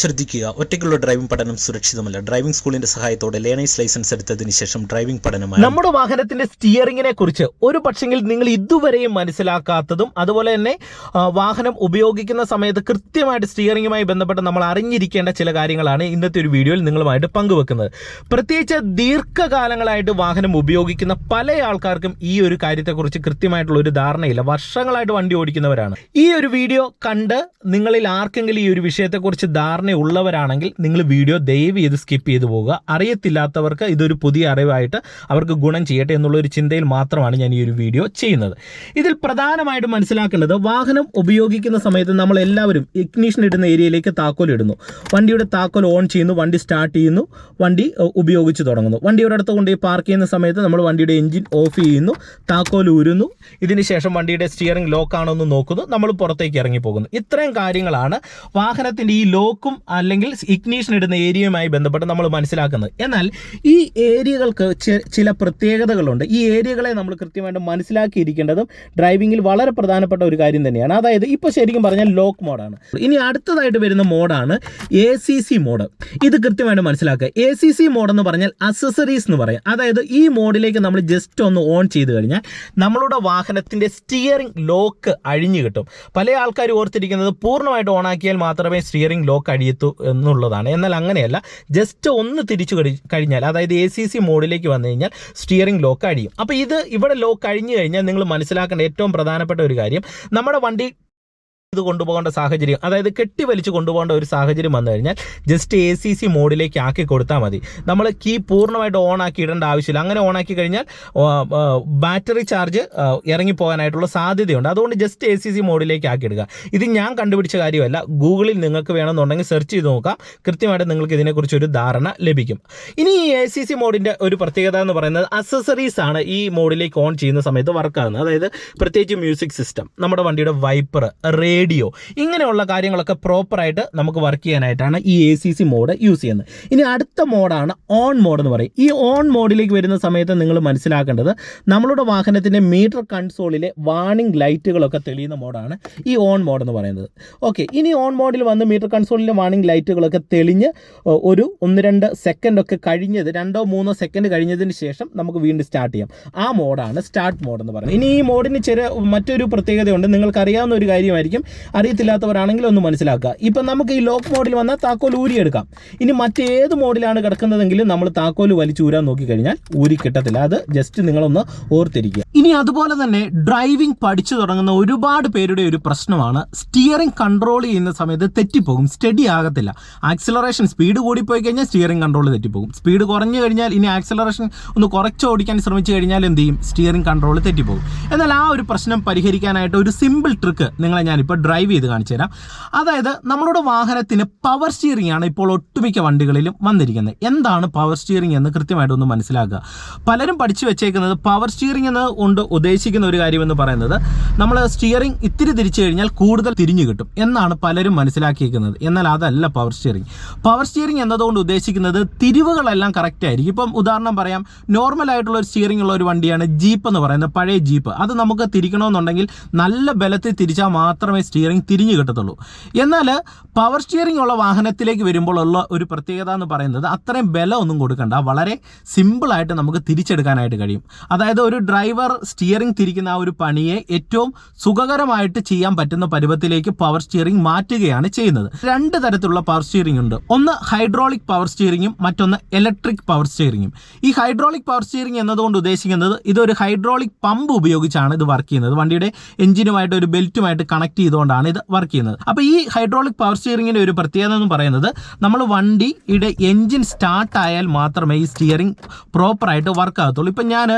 ശ്രദ്ധിക്കുക. ഒറ്റയ്ക്കുള്ള ഡ്രൈവിംഗ് പഠനം സുരക്ഷിതമല്ല. ഡ്രൈവിംഗ് സ്കൂളിന്റെ സഹായത്തോടെ ലേണേഴ്സ് ലൈസൻസ് എടുത്തതിന് ശേഷം ഡ്രൈവിംഗ് പഠനമാണ്. നമ്മുടെ വാഹനത്തിന്റെ സ്റ്റിയറിംഗിനെ കുറിച്ച് ഒരു പക്ഷെങ്കിൽ നിങ്ങൾ ഇതുവരെയും മനസ്സിലാക്കാത്തതും അതുപോലെ തന്നെ വാഹനം ഉപയോഗിക്കുന്ന സമയത്ത് കൃത്യമായിട്ട് സ്റ്റിയറിംഗുമായി ബന്ധപ്പെട്ട് നമ്മൾ അറിഞ്ഞിരിക്കേണ്ട ചില കാര്യങ്ങളാണ് ഇന്നത്തെ ഒരു വീഡിയോയിൽ നിങ്ങളുമായിട്ട് പങ്കുവെക്കുന്നത്. പ്രത്യേകിച്ച് ദീർഘകാലങ്ങളായിട്ട് വാഹനം ഉപയോഗിക്കുന്ന പല ആൾക്കാർക്കും ഈ ഒരു കാര്യത്തെക്കുറിച്ച് കൃത്യമായിട്ടുള്ള ഒരു ധാരണയില്ല. വർഷങ്ങളായിട്ട് വണ്ടി ഓടിക്കുന്നവരാണ്. ഈ ഒരു വീഡിയോ കണ്ട് നിങ്ങളിൽ ആർക്കെങ്കിലും ഈ ഒരു വിഷയത്തെക്കുറിച്ച് ധാരണയുള്ളവരാണെങ്കിൽ നിങ്ങൾ വീഡിയോ ദയവ് ചെയ്ത് സ്കിപ്പ് ചെയ്തു പോകുക അറിയത്തില്ലാത്തവർക്ക് ഇതൊരു പുതിയ അറിവായിട്ട് അവർക്ക് ഗുണം ചെയ്യട്ടെ എന്നുള്ള ഒരു ചിന്തയിൽ മാത്രമാണ് ഞാൻ ഈ ഒരു വീഡിയോ ചെയ്യുന്നത്. ഇതിൽ പ്രധാനമായിട്ട് മനസ്സിലാക്കേണ്ടത് വാഹനം ഉപയോഗിക്കുന്ന സമയത്ത് നമ്മൾ എല്ലാവരും ഇഗ്നീഷൻ ഇടുന്ന ഏരിയയിലേക്ക് താക്കോൽ ഇടുന്നു. വണ്ടിയുടെ താക്കോൽ ഓൺ ചെയ്യുന്നു വണ്ടി സ്റ്റാർട്ട് ചെയ്യുന്നു വണ്ടി ഉപയോഗിച്ച് തുടങ്ങുന്നു. വണ്ടി ഒരിടത്ത് കൊണ്ടുപോയി പാർക്ക് ചെയ്യുന്ന സമയത്ത് നമ്മൾ വണ്ടിയുടെ എഞ്ചിൻ ഓഫ് ചെയ്യുന്നു താക്കോൽ ഊരുന്നു. ഇതിന് ശേഷം വണ്ടിയുടെ സ്റ്റിയറിംഗ് ലോക്ക് ആണോ എന്ന് നോക്കുന്നു നമ്മൾ പുറത്തേക്ക് ഇറങ്ങി പോകുന്നു ഇത്രയും കാര്യങ്ങളാണ് വാഹനത്തിന്റെ ഈ ലോക്കും അല്ലെങ്കിൽ ഇഗ്നീഷൻ ഇടുന്ന ഏരിയയുമായി ബന്ധപ്പെട്ട് നമ്മൾ മനസ്സിലാക്കുന്നത്. എന്നാൽ ഈ ഏരിയകൾക്ക് ചില പ്രത്യേകതകളുണ്ട്. ഈ ഏരിയകളെ നമ്മൾ കൃത്യമായിട്ട് മനസ്സിലാക്കിയിരിക്കേണ്ടതും ഡ്രൈവിംഗിൽ വളരെ പ്രധാനപ്പെട്ട ഒരു കാര്യം തന്നെയാണ്. അതായത് ഇപ്പോൾ ശരിക്കും പറഞ്ഞാൽ ലോക്ക് മോഡാണ്. ഇനി അടുത്തതായിട്ട് വരുന്ന മോഡാണ് എ സി സി മോഡ്. ഇത് കൃത്യമായിട്ട് മനസ്സിലാക്കുക. എ സി സി മോഡ് എന്ന് പറഞ്ഞാൽ അസസറീസ് എന്ന് പറയാം. അതായത് ഈ മോഡിലേക്ക് നമ്മൾ ജസ്റ്റ് ഒന്ന് ഓൺ ചെയ്ത് കഴിഞ്ഞാൽ നമ്മളുടെ വാഹനത്തിന്റെ സ്റ്റിയറിംഗ് ലോക്ക് അഴിഞ്ഞു കിട്ടും. പല ആൾക്കാർ ഓർത്തിരിക്കുന്നത് പൂർണമായിട്ട് ഓൺ ആക്കിയാൽ മാത്രമേ സ്റ്റിയറിംഗ് ലോക്ക് അഴിയത്തു എന്നുള്ളതാണ്. എന്നാൽ അങ്ങനെയല്ല ജസ്റ്റ് ഒന്ന് തിരിച്ചു കഴി- കഴിഞ്ഞാൽ അതായത് എ സി സി മോഡിലേക്ക് വന്നു കഴിഞ്ഞാൽ സ്റ്റിയറിംഗ് ലോക്ക് അഴിയും അപ്പോൾ ഇത് ഇവിടെ ലോക്ക് കഴിഞ്ഞു കഴിഞ്ഞാൽ നിങ്ങൾ മനസ്സിലാക്കേണ്ട ഏറ്റവും പ്രധാനപ്പെട്ട ഒരു കാര്യം നമ്മുടെ വണ്ടി ഇത് കൊണ്ടുപോകേണ്ട സാഹചര്യം അതായത് കെട്ടി വലിച്ച് കൊണ്ടുപോകേണ്ട ഒരു സാഹചര്യം വന്നു കഴിഞ്ഞാൽ ജസ്റ്റ് എ സി സി മോഡിലേക്ക് ആക്കി കൊടുത്താൽ മതി. നമ്മൾ കീ പൂർണമായിട്ട് ഓൺ ആക്കി ഇടേണ്ട ആവശ്യമില്ല. അങ്ങനെ ഓൺ ആക്കി കഴിഞ്ഞാൽ ബാറ്ററി ചാർജ് ഇറങ്ങിപ്പോകാനായിട്ടുള്ള സാധ്യതയുണ്ട്. അതുകൊണ്ട് ജസ്റ്റ് എ സി സി മോഡിലേക്ക് ആക്കി ഇടുക. ഇത് ഞാൻ കണ്ടുപിടിച്ച കാര്യമല്ല. ഗൂഗിളിൽ നിങ്ങൾക്ക് വേണമെന്നുണ്ടെങ്കിൽ സെർച്ച് ചെയ്ത് നോക്കാം. കൃത്യമായിട്ട് നിങ്ങൾക്ക് ഇതിനെക്കുറിച്ച് ഒരു ധാരണ ലഭിക്കും. ഇനി ഈ എ സി സി മോഡിന്റെ ഒരു പ്രത്യേകത എന്ന് പറയുന്നത് അസസറീസ് ആണ് ഈ മോഡിലേക്ക് ഓൺ ചെയ്യുന്ന സമയത്ത് വർക്ക് ആകുന്നത് അതായത് പ്രത്യേകിച്ച് മ്യൂസിക് സിസ്റ്റം നമ്മുടെ വണ്ടിയുടെ വൈപ്പർ റേഡിയോ ഇങ്ങനെയുള്ള കാര്യങ്ങളൊക്കെ പ്രോപ്പറായിട്ട് നമുക്ക് വർക്ക് ചെയ്യാനായിട്ടാണ് ഈ A C C mode use ചെയ്യുന്നത്. ഇനി അടുത്ത മോഡാണ് ഓൺ മോഡ് എന്ന് പറയും. ഈ ഓൺ മോഡിലേക്ക് വരുന്ന സമയത്ത് നിങ്ങൾ മനസ്സിലാക്കേണ്ടത് നമ്മളുടെ വാഹനത്തിന്റെ മീറ്റർ കൺസോളിലെ വാണിംഗ് ലൈറ്റുകളൊക്കെ തെളിയുന്ന മോഡാണ് ഈ ഓൺ മോഡ് എന്ന് പറയുന്നത്. ഓക്കെ ഇനി ഓൺ മോഡിൽ വന്ന് മീറ്റർ കൺസോളിലെ വാണിംഗ് ലൈറ്റുകളൊക്കെ തെളിഞ്ഞ് ഒരു ഒന്ന് രണ്ട് സെക്കൻഡ് ഒക്കെ കഴിഞ്ഞത് രണ്ടോ മൂന്നോ സെക്കൻഡ് കഴിഞ്ഞതിന് ശേഷം നമുക്ക് വീണ്ടും സ്റ്റാർട്ട് ചെയ്യാം. ആ മോഡാണ് സ്റ്റാർട്ട് മോഡ് എന്ന് പറയുന്നത്. ഇനി ഈ മോഡിന് ചെറിയ മറ്റൊരു പ്രത്യേകതയുണ്ട്. നിങ്ങൾക്കറിയാവുന്ന ഒരു കാര്യമായിരിക്കും. അറിയത്തില്ലാത്തവരാണെങ്കിൽ ഒന്ന് മനസ്സിലാക്കുക. ഇപ്പം നമുക്ക് ഈ ലോക്ക് മോഡിൽ വന്നാൽ താക്കോൽ ഊരിയെടുക്കാം. ഇനി മറ്റേത് മോഡിലാണ് കിടക്കുന്നതെങ്കിലും നമ്മൾ താക്കോൽ വലിച്ചൂരാൻ നോക്കിക്കഴിഞ്ഞാൽ ഊരി കിട്ടത്തില്ല. അത് ജസ്റ്റ് നിങ്ങളൊന്ന് ഓർത്തിരിക്കുക. ഇനി അതുപോലെ തന്നെ ഡ്രൈവിംഗ് പഠിച്ചു തുടങ്ങുന്ന ഒരുപാട് പേരുടെ ഒരു പ്രശ്നമാണ്. സ്റ്റിയറിംഗ് കൺട്രോൾ ചെയ്യുന്ന സമയത്ത് തെറ്റിപ്പോകും. സ്റ്റഡി ആകത്തില്ല. ആക്സിലറേഷൻ സ്പീഡ് കൂടിപ്പോയി കഴിഞ്ഞാൽ സ്റ്റിയറിംഗ് കൺട്രോൾ തെറ്റിപ്പോകും. സ്പീഡ് കുറഞ്ഞു കഴിഞ്ഞാൽ ഇനി ആക്സിലറേഷൻ ഒന്ന് കുറച്ച് ഓടിക്കാൻ ശ്രമിച്ചു കഴിഞ്ഞാൽ എന്ത് ചെയ്യും? സ്റ്റിയറിംഗ് കൺട്രോൾ തെറ്റിപ്പോകും. എന്നാൽ ആ ഒരു പ്രശ്നം പരിഹരിക്കാനായിട്ട് ഒരു സിമ്പിൾ ട്രിക്ക് നിങ്ങളെ ഞാനിപ്പോൾ ഡ്രൈവ് ചെയ്ത് കാണിച്ചു തരാം. അതായത് നമ്മളുടെ വാഹനത്തിന് പവർ സ്റ്റിയറിംഗ് ആണ് ഇപ്പോൾ ഒട്ടുമിക്ക വണ്ടികളിലും വന്നിരിക്കുന്നത്. എന്താണ് പവർ സ്റ്റിയറിംഗ് എന്ന് കൃത്യമായിട്ട് ഒന്ന് മനസ്സിലാക്കുക. പലരും പഠിച്ചു വെച്ചേക്കുന്നത് പവർ സ്റ്റിയറിംഗ് എന്ന് കൊണ്ട് ഉദ്ദേശിക്കുന്ന ഒരു കാര്യമെന്ന് പറയുന്നത് നമ്മൾ സ്റ്റിയറിംഗ് ഇത്തിരി തിരിച്ചു കഴിഞ്ഞാൽ കൂടുതൽ തിരിഞ്ഞു കിട്ടും എന്നാണ് പലരും മനസ്സിലാക്കിയിരിക്കുന്നത് എന്നാൽ അതല്ല പവർ സ്റ്റിയറിംഗ് പവർ സ്റ്റിയറിംഗ് എന്നതുകൊണ്ട് ഉദ്ദേശിക്കുന്നത് തിരിവുകളെല്ലാം കറക്റ്റ് ആയിരിക്കും. ഇപ്പം ഉദാഹരണം പറയാം. നോർമൽ ആയിട്ടുള്ള ഒരു സ്റ്റിയറിംഗ് ഉള്ള ഒരു വണ്ടിയാണ് ജീപ്പ് എന്ന് പറയുന്നത്. പഴയ ജീപ്പ് അത് നമുക്ക് തിരിക്കണമെന്നുണ്ടെങ്കിൽ നല്ല ബലത്തിൽ തിരിച്ചാൽ മാത്രമേ സ്റ്റിയറിംഗ് തിരിഞ്ഞു കിട്ടത്തുള്ളൂ. എന്നാൽ പവർ സ്റ്റിയറിംഗ് ഉള്ള വാഹനത്തിലേക്ക് വരുമ്പോൾ ഉള്ള ഒരു പ്രത്യേകത എന്ന് പറയുന്നത് അത്രയും ബല ഒന്നും കൊടുക്കണ്ട. വളരെ സിമ്പിളായിട്ട് നമുക്ക് തിരിച്ചെടുക്കാനായിട്ട് കഴിയും. അതായത് ഒരു ഡ്രൈവർ സ്റ്റിയറിംഗ് തിരിക്കുന്ന ആ ഒരു പണിയെ ഏറ്റവും സുഖകരമായിട്ട് ചെയ്യാൻ പറ്റുന്ന പരുവത്തിലേക്ക് പവർ സ്റ്റിയറിംഗ് മാറ്റുകയാണ് ചെയ്യുന്നത്. രണ്ട് തരത്തിലുള്ള പവർ സ്റ്റിയറിംഗ് ഉണ്ട്. ഒന്ന് ഹൈഡ്രോളിക് പവർ സ്റ്റിയറിംഗും മറ്റൊന്ന് ഇലക്ട്രിക് പവർ സ്റ്റിയറിംഗും ഈ ഹൈഡ്രോളിക് പവർ സ്റ്റിയറിംഗ് എന്നതുകൊണ്ട് ഉദ്ദേശിക്കുന്നത് ഇതൊരു ഹൈഡ്രോളിക് പമ്പ് ഉപയോഗിച്ചാണ് ഇത് വർക്ക് ചെയ്യുന്നത്. വണ്ടിയുടെ എഞ്ചിനുമായിട്ട് ഒരു ബെൽറ്റുമായിട്ട് കണക്ട് ചെയ്തുകൊണ്ടാണ് ഇത് വർക്ക് ചെയ്യുന്നത്. അപ്പോൾ ഈ ഹൈഡ്രോളിക് പവർ സ്റ്റിയറിംഗിന്റെ ഒരു പ്രത്യേകത എന്ന് പറയുന്നത് നമ്മൾ വണ്ടിയുടെ എഞ്ചിൻ സ്റ്റാർട്ട് ആയാൽ മാത്രമേ ഈ സ്റ്റിയറിംഗ് പ്രോപ്പറായിട്ട് വർക്ക് ആകത്തുള്ളൂ. ഇപ്പം ഞാൻ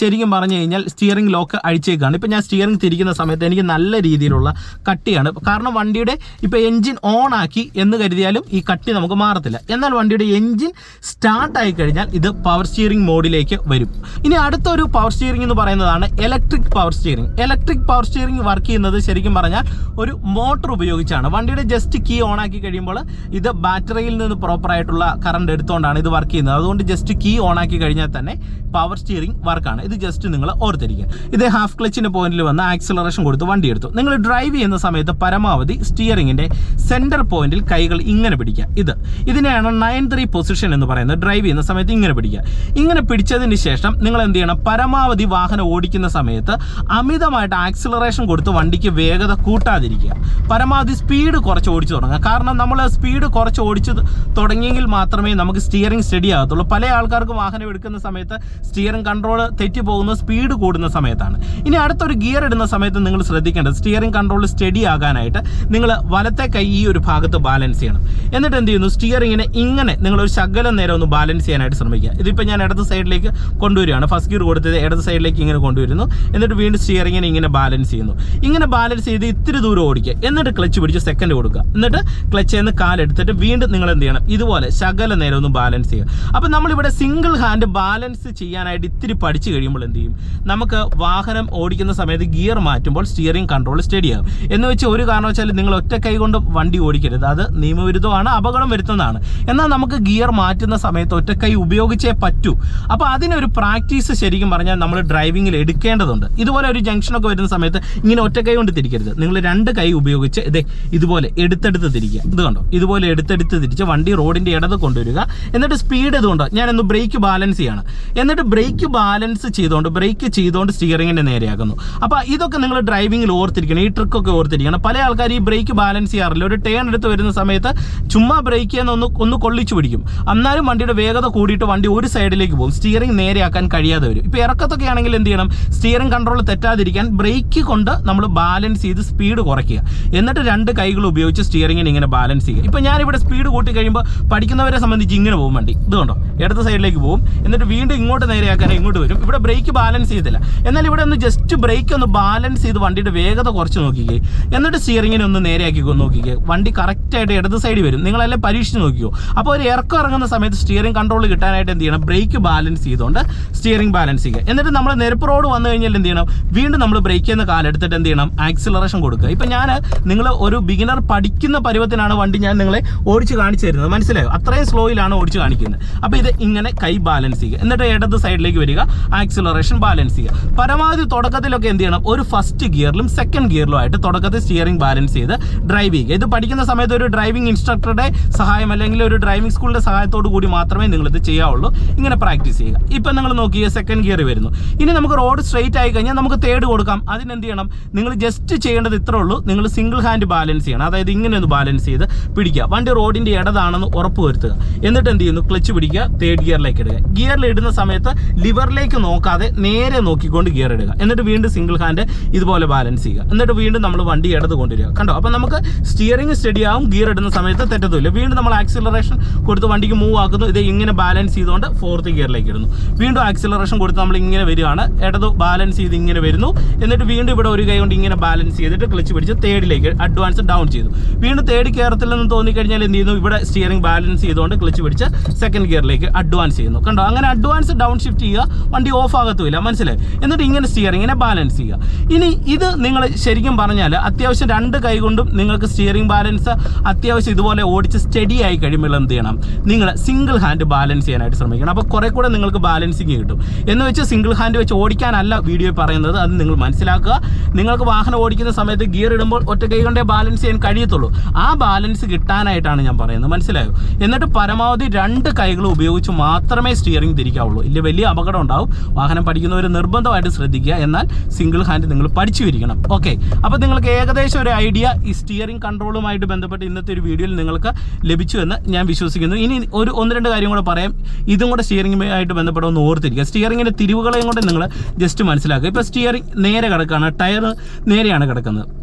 ശരിക്കും പറഞ്ഞു കഴിഞ്ഞാൽ സ്റ്റിയറിംഗ് ലോക്ക് അഴിച്ചേക്കാണ്. ഇപ്പം ഞാൻ സ്റ്റിയറിംഗ് തിരിക്കുന്ന സമയത്ത് എനിക്ക് നല്ല രീതിയിലുള്ള കട്ടിയാണ്. കാരണം വണ്ടിയുടെ ഇപ്പോൾ എഞ്ചിൻ ഓൺ ആക്കി എന്ന് കരുതിയാലും ഈ കട്ടി നമുക്ക് മാറത്തില്ല. എന്നാൽ വണ്ടിയുടെ എഞ്ചിൻ സ്റ്റാർട്ട് ആയി കഴിഞ്ഞാൽ ഇത് പവർ സ്റ്റിയറിംഗ് മോഡിലേക്ക് വരും. ഇനി അടുത്തൊരു പവർ സ്റ്റിയറിംഗ് എന്ന് പറയുന്നതാണ് electric power steering electric power steering work ചെയ്യുന്നത് ശരിക്കും പറഞ്ഞാൽ ഒരു മോട്ടോർ ഉപയോഗിച്ചാണ്. വണ്ടിയുടെ ജസ്റ്റ് കീ ഓൺ ആക്കി കഴിയുമ്പോൾ ഇത് ബാറ്ററിയിൽ നിന്ന് പ്രോപ്പറായിട്ടുള്ള കറണ്ട് എടുത്തുകൊണ്ടാണ് ഇത് വർക്ക് ചെയ്യുന്നത്. അതുകൊണ്ട് ജസ്റ്റ് കീ ഓൺ ആക്കി കഴിഞ്ഞാൽ തന്നെ പവർ സ്റ്റിയറിംഗ് വർക്കാണ് ഇത് ജസ്റ്റ് നിങ്ങൾ ഓർത്തിരിക്കുക. ഇത് ഹാഫ് ക്ലച്ചിന്റെ പോയിന്റിൽ വന്ന് ആക്സിലറേഷൻ കൊടുത്ത് വണ്ടി എടുത്തു. നിങ്ങൾ ഡ്രൈവ് ചെയ്യുന്ന സമയത്ത് പരമാവധി സ്റ്റിയറിങ്ങിന്റെ സെന്റർ പോയിന്റിൽ കൈകൾ ഇങ്ങനെ പിടിക്കുക. ഇത്. ഇതിനെയാണ് നയൻ ത്രീ പൊസിഷൻ എന്ന് പറയുന്നത്. ഡ്രൈവ് ചെയ്യുന്ന സമയത്ത് ഇങ്ങനെ പിടിക്കുക. ഇങ്ങനെ പിടിച്ചതിന് ശേഷം നിങ്ങൾ എന്ത് ചെയ്യണം? പരമാവധി വാഹനം ഓടിക്കുന്ന സമയത്ത് അമിതമായിട്ട് ആക്സിലറേഷൻ കൊടുത്ത് വണ്ടിക്ക് വേഗത കൂട്ടാതിരിക്കുക. പരമാവധി സ്പീഡ് കുറച്ച് ഓടിച്ചു തുടങ്ങുക. കാരണം നമ്മൾ സ്പീഡ് കുറച്ച് ഓടിച്ചു തുടങ്ങിയെങ്കിൽ മാത്രമേ നമുക്ക് സ്റ്റിയറിംഗ് സ്റ്റഡി ആകത്തുള്ളൂ. പല ആൾക്കാർക്ക് വാഹനം എടുക്കുന്ന സമയത്ത് സ്റ്റിയറിംഗ് കൺട്രോൾ തെറ്റി പോകുന്ന സ്പീഡ് കൂടുന്ന സമയത്താണ്. ഇനി അടുത്തൊരു ഗിയർ ഇടുന്ന സമയത്ത് നിങ്ങൾ ശ്രദ്ധിക്കേണ്ടത് സ്റ്റിയറിംഗ് കൺട്രോൾ സ്റ്റഡി ആകാനായിട്ട് നിങ്ങൾ വലത്തെ കൈ ഈ ഒരു ഭാഗത്ത് ബാലൻസ് ചെയ്യണം. എന്നിട്ട് എന്ത് ചെയ്യുന്നു? സ്റ്റിയറിങ്ങിനെ ഇങ്ങനെ നിങ്ങളൊരു ശകലം നേരം ഒന്ന് ബാലൻസ് ചെയ്യാനായിട്ട് ശ്രമിക്കുക. ഇതിപ്പോൾ ഞാൻ ഇടത് സൈഡിലേക്ക് കൊണ്ടുവരികയാണ്. ഫസ്റ്റ് ഗിയർ കൊടുത്തത് ഇടത് സൈഡിലേക്ക് ഇങ്ങനെ കൊണ്ടുവരുന്നു. എന്നിട്ട് വീണ്ടും സ്റ്റിയറിങ്ങിനെ ഇങ്ങനെ ബാലൻസ് ചെയ്യുന്നു. ഇങ്ങനെ ബാലൻസ് ചെയ്ത് ഇത്തിരി ദൂരം ഓടിക്കുക. എന്നിട്ട് ക്ലച്ച് പിടിച്ച് സെക്കൻഡ് കൊടുക്കുക. എന്നിട്ട് ക്ലച്ച് നിന്ന് കാലെടുത്തിട്ട് വീണ്ടും നിങ്ങൾ എന്ത് ചെയ്യണം? ഇതുപോലെ ശകല നേരം ഒന്ന് ബാലൻസ് ചെയ്യുക. അപ്പം നമ്മളിവിടെ സിംഗിൾ ഹാൻഡ് ബാലൻസ് ചെയ്യാനായിട്ട് ഇത്തിരി പഠിച്ചു കഴിയുമ്പോൾ എന്ത് ചെയ്യും? നമുക്ക് വാഹനം ഓടിക്കുന്ന സമയത്ത് ഗിയർ മാറ്റുമ്പോൾ സ്റ്റിയറിംഗ് കൺട്രോൾ സ്റ്റഡി ആകും. എന്ന് വെച്ച് ഒരു കാരണവശാലും നിങ്ങൾ ഒറ്റ കൈ കൊണ്ട് വണ്ടി ഓടിക്കരുത്. അത് നിയമവിരുദ്ധമാണ് അപകടം വരുത്തുന്നതാണ്. എന്നാൽ നമുക്ക് ഗിയർ മാറ്റുന്ന സമയത്ത് ഒറ്റ കൈ ഉപയോഗിച്ചേ പറ്റൂ. അപ്പോൾ അതിനൊരു പ്രാക്ടീസ് ശരിക്കും പറഞ്ഞാൽ നമ്മൾ ഡ്രൈവിങ്ങിൽ എടുക്കേണ്ടതുണ്ട്. ഇതുപോലെ ഒരു ജംഗ്ഷനൊക്കെ വരുന്ന സമയത്ത് ഇങ്ങനെ ഒറ്റ കൈ കൊണ്ട് തിരിക്കരുത്. നിങ്ങൾ രണ്ട് കൈ ഉപയോഗിച്ച് ഇതേ ഇതുപോലെ എടുത്തെടുത്ത് തിരിക്കുക. ഇത് കണ്ടോ? ഇതുപോലെ എടുത്തെടുത്ത് തിരിച്ച് വണ്ടി റോഡിന്റെ ഇടത് കൊണ്ടുവരിക. എന്നിട്ട് സ്പീഡ് ഇതുകൊണ്ടോ ഞാനൊന്ന് ബ്രേക്ക് ബാലൻസ് ചെയ്യാണ്. എന്നിട്ട് ബ്രേക്ക് ബാലൻസ് ചെയ്തുകൊണ്ട് ബ്രേക്ക് ചെയ്തുകൊണ്ട് സ്റ്റിയറിങ്ങിന്റെ നേരെയാക്കുന്നു. അപ്പോൾ ഇതൊക്കെ നിങ്ങൾ ഡ്രൈവിങ്ങിൽ ഓർത്തിരിക്കണം ഈ ട്രിക്കൊക്കെ ഓർത്തിരിക്കണം. പല ആൾക്കാർ ഈ ബ്രേക്ക് ബാലൻസ് ചെയ്യാറില്ല. ഒരു ടേൺ എടുത്ത് വരുന്ന സമയത്ത് ചുമ്മാ ബ്രേക്ക് ചെയ്യുന്ന ഒന്ന് ഒന്ന് കൊള്ളിച്ചു പിടിക്കും. എന്നാലും വണ്ടിയുടെ വേഗത കൂടിയിട്ട് വണ്ടി ഒരു സൈഡിലേക്ക് പോകും. സ്റ്റിയറിംഗ് നേരെയാക്കാൻ കഴിയാതെ വരും. ഇപ്പോൾ ഇറക്കത്തൊക്കെ ആണെങ്കിൽ എന്ത് ചെയ്യണം? സ്റ്റിയറിംഗ് കൺട്രോൾ തെറ്റാതിരിക്കാൻ ബ്രേക്ക് കൊണ്ട് നമ്മൾ ബാലൻസ് ചെയ്ത് സ്പീഡ് കുറയ്ക്കുക. എന്നിട്ട് രണ്ട് കൈകൾ ഉപയോഗിച്ച് സ്റ്റിയറിങ്ങിനെ ഇങ്ങനെ ബാലൻസ് ചെയ്യുക. ഇപ്പോൾ ഞാനിവിടെ സ്പീഡ് കൂട്ടി കഴിയുമ്പോൾ പഠിക്കുന്നവരെ സംബന്ധിച്ച് ഇങ്ങനെ പോകും വണ്ടി. ഇതുകൊണ്ടോ കണ്ടോ? ഇടത് സൈഡിലേക്ക് പോകും. എന്നിട്ട് വീണ്ടും ഇങ്ങോട്ട് നേരെയാക്കാൻ ഇങ്ങോട്ട് വരും. ഇവിടെ ബ്രേക്ക് ബാലൻസ് ചെയ്തില്ല. എന്നാൽ ഇവിടെ ഒന്ന് ജസ്റ്റ് ബ്രേക്ക് ഒന്ന് ബാലൻസ് ചെയ്ത് വണ്ടിയുടെ വേഗത കുറച്ച് നോക്കിക്കേ. എന്നിട്ട് സ്റ്റിയറിങ്ങിനെ ഒന്ന് നേരെയാക്കി നോക്കിക്കേ. വണ്ടി കറക്റ്റായിട്ട് ഇടത് സൈഡിൽ വരും. നിങ്ങളെല്ലാം പരീക്ഷിച്ച് നോക്കിയോ അപ്പോൾ ഒരു ഇറക്കം ഇറങ്ങുന്ന സമയത്ത് സ്റ്റിയറിംഗ് കൺട്രോൾ കിട്ടാനായിട്ട് എന്ത് ചെയ്യണം? ബ്രേക്ക് ബാലൻസ് ചെയ്തുകൊണ്ട് സ്റ്റിയറിംഗ് ബാലൻസ് ചെയ്യുക. എന്നിട്ട് നമ്മൾ നെരുപ്പ് റോഡ് വന്നു കഴിഞ്ഞാൽ എന്ത് ചെയ്യണം? വീണ്ടും നമ്മൾ ബ്രേക്ക് ചെയ്യുന്ന കാലെടുത്തിട്ട് എന്ത് ചെയ്യണം? ആക്സിലറേഷൻ കൊടുക്കുക. ഇപ്പം ഞാൻ നിങ്ങൾ ഒരു ബിഗിനർ പഠിക്കുന്ന പരുവത്തിനാണ് വണ്ടി ഞാൻ നിങ്ങളെ ഓടിച്ച് കാണിച്ചു തരുന്നത്. മനസ്സിലായോ? അത്രയും സ്ലോയിലാണ് ഓടിച്ച് കാണിക്കുന്നത്. അപ്പോൾ ഇത് ഇങ്ങനെ കൈ ബാലൻസ് ചെയ്യുക. എന്നിട്ട് ഇടത് സൈഡിലേക്ക് വരിക. ആക്സിലറേഷൻ ബാലൻസ് ചെയ്യുക. പരമാവധി തുടക്കത്തിലൊക്കെ എന്ത് ചെയ്യണം? ഒരു ഫസ്റ്റ് ഗിയറിലും സെക്കൻഡ് ഗിയറിലും ആയിട്ട് തുടക്കത്തിൽ സ്റ്റിയറിംഗ് ബാലൻസ് ചെയ്ത് ഡ്രൈവ് ചെയ്യുക. ഇത് പഠിക്കുന്ന സമയത്ത് ഒരു ഡ്രൈവിംഗ് ഇൻസ്ട്രക്ടറുടെ സഹായം അല്ലെങ്കിൽ ഒരു ഡ്രൈവിംഗ് സ്കൂളിന്റെ സഹായത്തോടു കൂടി മാത്രമേ നിങ്ങളിത് ചെയ്യാവുള്ളൂ. ഇങ്ങനെ പ്രാക്ടീസ് ചെയ്യുക. ഇപ്പം നിങ്ങൾ നോക്കിയ സെക്കൻഡ് ഗിയർ വരുന്നു. ഇനി നമുക്ക് റോഡ് സ്ട്രെയിറ്റ് ആയി കഴിഞ്ഞാൽ നമുക്ക് തേർഡ് കൊടുക്കാം. അതിനെന്ത് ചെയ്യണം? നിങ്ങൾ ജസ്റ്റ് ചെയ്യേണ്ടത് ഇത്രേ ഉള്ളൂ. നിങ്ങൾ സിംഗിൾ ഹാൻഡ് ബാലൻസ് ചെയ്യണം. അതായത് ഇങ്ങനെ ഒന്ന് ബാലൻസ് ചെയ്ത് പിടിക്കുക. വണ്ടി റോഡിന്റെ ഇടതാണെന്ന് ഉറപ്പ് വരുത്തുക. എന്നിട്ട് എന്ത് ചെയ്യുന്നു? ക്ലച്ച് പിടിക്കുക തേർഡ് ഗിയറിലേക്ക് ഇടുക. ഗിയറിൽ ഇടുന്ന സമയത്ത് ലിവറിലേക്ക് നോക്കാതെ നേരെ നോക്കിക്കൊണ്ട് ഗിയർ ഇടുക. എന്നിട്ട് വീണ്ടും സിംഗിൾ ഹാൻഡ് ഇതുപോലെ ബാലൻസ് ചെയ്യുക. എന്നിട്ട് വീണ്ടും നമ്മൾ വണ്ടി ഇടത് കൊണ്ടുവരിക. കണ്ടോ? അപ്പോൾ നമുക്ക് സ്റ്റിയറിംഗ് സ്റ്റഡി ആവും. ഗിയർ ഇടുന്ന സമയത്ത് തെറ്റത്തുമില്ല വീണ്ടും നമ്മൾ ആക്സിലറേഷൻ കൊടുത്ത് വണ്ടിക്ക് മൂവ് ആക്കുന്നു. ഇത് ഇങ്ങനെ ബാലൻസ് ചെയ്തുകൊണ്ട് ഫോർത്ത് ഗിയറിലേക്ക് ഇടുന്നു. വീണ്ടും ആക്സിലറേഷൻ കൊടുത്ത് നമ്മൾ ഇങ്ങനെ വരികയാണ്. ഇടത് ബാലൻസ് ചെയ്ത് ഇങ്ങനെ വരുന്നു. എന്നിട്ട് വീണ്ടും ഇവിടെ ഒരു കൈ കൊണ്ട് ഇങ്ങനെ ബാലൻസ് ചെയ്തിട്ട് ക്ലച്ച് പിടിച്ച് തേർഡിലേക്ക് അഡ്വാൻസ് ഡൗൺ ചെയ്തു. വീണ്ടും തേർഡ് കയറത്തില്ലെന്ന് തോന്നിക്കഴിഞ്ഞാൽ എന്ത് ചെയ്യുന്നു? ഇവിടെ സ്റ്റിയറിംഗ് ബാലൻസ് ചെയ്തുകൊണ്ട് ക്ലച്ച് പിടിച്ച് സെക്കൻഡ് ഗിയറിലേക്ക് അഡ്വാൻസ് ചെയ്യുന്നു. കണ്ടോ? അങ്ങനെ അഡ്വാൻസ് ഡൗൺ ഷിഫ്റ്റ് ചെയ്യുക വണ്ടി ഓഫ് ആകത്തുമില്ല. മനസ്സിലായി? എന്നിട്ട് ഇങ്ങനെ സ്റ്റിയറിങ്ങിനെ ബാലൻസ് ചെയ്യുക. ഇനി ഇത് നിങ്ങൾ ശരിക്കും പറഞ്ഞാൽ അത്യാവശ്യം രണ്ട് കൈ കൊണ്ടും നിങ്ങൾക്ക് സ്റ്റിയറിംഗ് ബാലൻസ് അത്യാവശ്യം ഇതുപോലെ ഓടിച്ച് സ്റ്റഡി ആയി കഴിയുമ്പോൾ എന്ത് ചെയ്യണം? നിങ്ങൾ സിംഗിൾ ഹാൻഡ് ബാലൻസ് ചെയ്യാനായിട്ട് ശ്രമിക്കണം. അപ്പോൾ കുറെ കൂടെ നിങ്ങൾക്ക് ബാലൻസിങ് കിട്ടും. എന്ന് വെച്ച് സിംഗിൾ ഹാൻഡ് വെച്ച് ഓടിക്കാനല്ല വീഡിയോ പറയുന്നത്. അത് നിങ്ങൾ മനസ്സിലാക്കുക. നിങ്ങൾക്ക് വാഹനം ഓടിക്കുന്ന സമയത്ത് ഗിയർ ഇടുമ്പോൾ ഒറ്റ കൈ കൊണ്ടേ ബാലൻസ് ചെയ്യാൻ കഴിയത്തുള്ളൂ. ആ ബാലൻസ് കിട്ടാനായിട്ടാണ് ഞാൻ പറയുന്നത്. മനസ്സിലായോ? എന്നിട്ട് പരമാവധി രണ്ട് കൈകൾ ഉപയോഗിച്ച് മാത്രമേ സ്റ്റിയറിംഗ് തിരിക്കാവുള്ളൂ. ഇല്ല വലിയ അപകടം ഉണ്ടാവും. വാഹനം പഠിക്കുന്നവർ നിർബന്ധമായിട്ട് ശ്രദ്ധിക്കുക. എന്നാൽ സിംഗിൾ ഹാൻഡ് നിങ്ങൾ പഠിച്ചു ഇരിക്കണം ഓക്കെ അപ്പോൾ നിങ്ങൾക്ക് ഏകദേശം ഒരു ഐഡിയ ഈ സ്റ്റിയറിംഗ് കൺട്രോളുമായിട്ട് ബന്ധപ്പെട്ട് ഇന്നത്തെ ഒരു വീഡിയോയിൽ നിങ്ങൾക്ക് ലഭിച്ചു എന്ന് ഞാൻ വിശ്വസിക്കുന്നു. ഇനി ഒരു ഒന്ന് രണ്ട് കാര്യം കൂടെ പറയാം. ഇതും കൂടെ സ്റ്റിയറിംഗുമായിട്ട് ബന്ധപ്പെട്ട് ഒന്ന് ഓർത്തിരിക്കുക. സ്റ്റിയറിംഗിന്റെ തിരിവുകളെയും കൊണ്ട് നിങ്ങൾ ജസ്റ്റ് മനസ്സിലാക്കുക. ഇപ്പോൾ സ്റ്റിയറിംഗ് നേരെ കിടക്കുകയാണ് ടയർ നേരെയാണ് കിടക്കുന്നത്.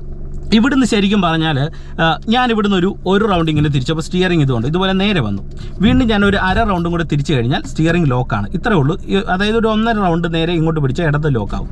ഇവിടുന്ന് ശരിക്കും പറഞ്ഞാൽ ഞാൻ ഇവിടുന്ന് ഒരു ഒരു റൗണ്ട് ഇങ്ങനെ തിരിച്ചപ്പോൾ സ്റ്റിയറിംഗ് ഇതുകൊണ്ട് ഇതുപോലെ നേരെ വന്നു. വീണ്ടും ഞാൻ ഒരു അര റൗണ്ടും കൂടെ തിരിച്ചു കഴിഞ്ഞാൽ സ്റ്റിയറിംഗ് ലോക്കാണ് ഇത്രേ ഉള്ളൂ. അതായത് ഒരു ഒന്നര റൗണ്ട് നേരെ ഇങ്ങോട്ട് പിടിച്ചാൽ ഇടത്ത് ലോക്കാവും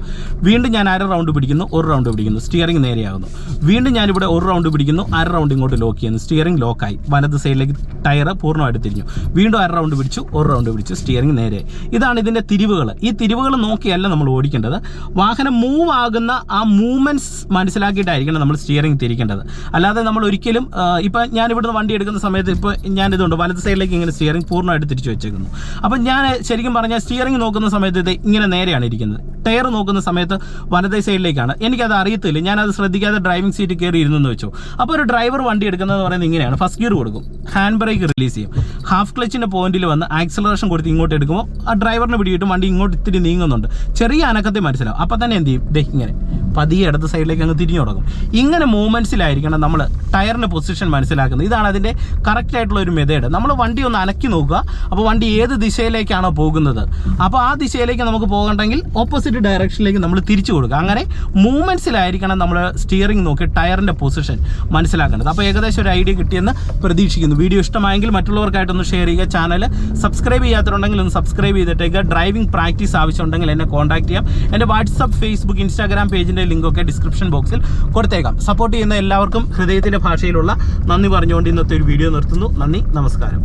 വീണ്ടും ഞാൻ അര റൗണ്ട് പിടിക്കുന്നു ഒരു റൗണ്ട് പിടിക്കുന്നു. സ്റ്റിയറിംഗ് നേരെയാകുന്നു വീണ്ടും ഞാനിവിടെ ഒരു റൗണ്ട് പിടിക്കുന്നു അര റൗണ്ട് ഇങ്ങോട്ട് ലോക്ക് ചെയ്യുന്നു. സ്റ്റിയറിംഗ് ലോക്കായി വലത് സൈഡിലേക്ക് ടയർ പൂർണമായിട്ട് തിരിഞ്ഞു. വീണ്ടും അര റൗണ്ട് പിടിച്ചു ഒരു റൗണ്ട് പിടിച്ചു സ്റ്റിയറിംഗ് നേരെ. ഇതാണ് ഇതിന്റെ തിരിവുകൾ ഈ തിരിവുകൾ നോക്കിയല്ല നമ്മൾ ഓടിക്കേണ്ടത്. വാഹനം മൂവ് ആകുന്ന ആ മൂവ്മെന്റ്സ് മനസ്സിലാക്കിയിട്ടായിരിക്കണം നമ്മൾ സ്റ്റിയറിംഗ് തിരിക്കേണ്ടത്. അല്ലാതെ നമ്മൾ ഒരിക്കലും ഇപ്പം ഞാൻ ഇവിടുന്ന് വണ്ടി എടുക്കുന്ന സമയത്ത് ഇപ്പോൾ ഞാനിതുണ്ട് വലത് സൈഡിലേക്ക് ഇങ്ങനെ സ്റ്റിയറിംഗ് പൂർണമായിട്ട് തിരിച്ചു വെച്ചേക്കുന്നു. അപ്പം ഞാൻ ശരിക്കും പറഞ്ഞാൽ സ്റ്റിയറിംഗ് നോക്കുന്ന സമയത്ത് ഇത് ഇങ്ങനെ നേരെയാണ് ഇരിക്കുന്നത്. ടയർ നോക്കുന്ന സമയത്ത് വലതേ സൈഡിലേക്കാണ്. എനിക്കത് അറിയത്തില്ല. ഞാനത് ശ്രദ്ധിക്കാതെ ഡ്രൈവിംഗ് സീറ്റ് കയറി ഇരുന്നെന്ന് വെച്ചു. അപ്പോൾ ഒരു ഡ്രൈവർ വണ്ടി എടുക്കുന്നത് പറയുന്നത് ഇങ്ങനെയാണ്. ഫസ്റ്റ് ഗിയർ കൊടുക്കും. ഹാൻഡ് ബ്രേക്ക് റിലീസ് ചെയ്യും. ഹാഫ് ക്ലച്ചിന്റെ പോയിന്റിൽ വന്ന് ആക്സലറേഷൻ കൊടുത്ത് ഇങ്ങോട്ട് എടുക്കുമ്പോൾ ആ ഡ്രൈവറിനെ പിടിയിട്ട് വണ്ടി ഇങ്ങോട്ട് ഇത്തിരി നീങ്ങുന്നുണ്ട്. ചെറിയ അനക്കത്തെ മനസ്സിലാവും. അപ്പോൾ തന്നെ എന്ത് ചെയ്യും? ദേ ഇങ്ങനെ. പതിയെ ഇടത് സൈഡിലേക്ക് അങ്ങ് തിരിഞ്ഞു തുടങ്ങും. ഇങ്ങനെ മൂവ്മെന്റ്സിലായിരിക്കണം നമ്മൾ ടയറിന്റെ പൊസിഷൻ മനസ്സിലാക്കുന്നത്. ഇതാണ് അതിന്റെ കറക്റ്റ് ആയിട്ടുള്ള ഒരു മെതേഡ് നമ്മൾ വണ്ടി ഒന്ന് അനക്കി നോക്കുക. അപ്പോൾ വണ്ടി ഏത് ദിശയിലേക്കാണോ പോകുന്നത്. അപ്പോൾ ആ ദിശയിലേക്ക് നമുക്ക് പോകണ്ടെങ്കിൽ ഓപ്പോസിറ്റ് ഡയറക്ഷനിലേക്ക് നമ്മൾ തിരിച്ചു കൊടുക്കുക. അങ്ങനെ മൂവ്മെന്റ്സിലായിരിക്കണം നമ്മൾ സ്റ്റിയറിംഗ് നോക്കി ടയറിന്റെ പൊസിഷൻ മനസ്സിലാക്കേണ്ടത്. അപ്പോൾ ഏകദേശം ഒരു ഐഡിയ കിട്ടിയെന്ന് പ്രതീക്ഷിക്കുന്നു. വീഡിയോ ഇഷ്ടമായെങ്കിൽ മറ്റുള്ളവർക്കായിട്ടൊന്ന് ഷെയർ ചെയ്യുക. ചാനൽ സബ്സ്ക്രൈബ് ചെയ്യാത്തതുണ്ടെങ്കിൽ ഒന്ന് സബ്സ്ക്രൈബ് ചെയ്തിട്ടേക്ക്. ഡ്രൈവിംഗ് പ്രാക്ടീസ് ആവശ്യമുണ്ടെങ്കിൽ എന്നെ കോൺടാക്ട് ചെയ്യാം. എന്റെ വാട്സപ്പ് ഫേസ്ബുക്ക് ഇൻസ്റ്റാഗ്രാം പേജിന്റെ ലിങ്കൊക്കെ ഡിസ്ക്രിപ്ഷൻ ബോക്സിൽ കൊടുത്തേക്കാം. സപ്പോർട്ട് ചെയ്യുന്ന എല്ലാവർക്കും ഹൃദയത്തിന്റെ ഭാഷയിലുള്ള നന്ദി പറഞ്ഞുകൊണ്ട് ഇന്നത്തെ ഒരു വീഡിയോ നിർത്തുന്നു. നന്ദി നമസ്കാരം.